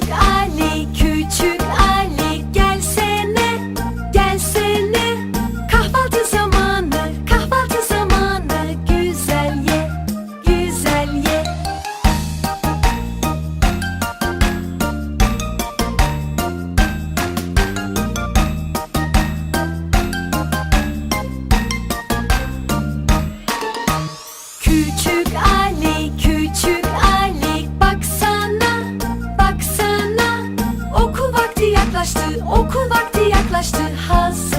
Büyük Ali, küçük Ali gelsene, gelsene. Kahvaltı zamanı, kahvaltı zamanı güzel ye, güzel ye. Küçük Okul vakti yaklaştı hazır.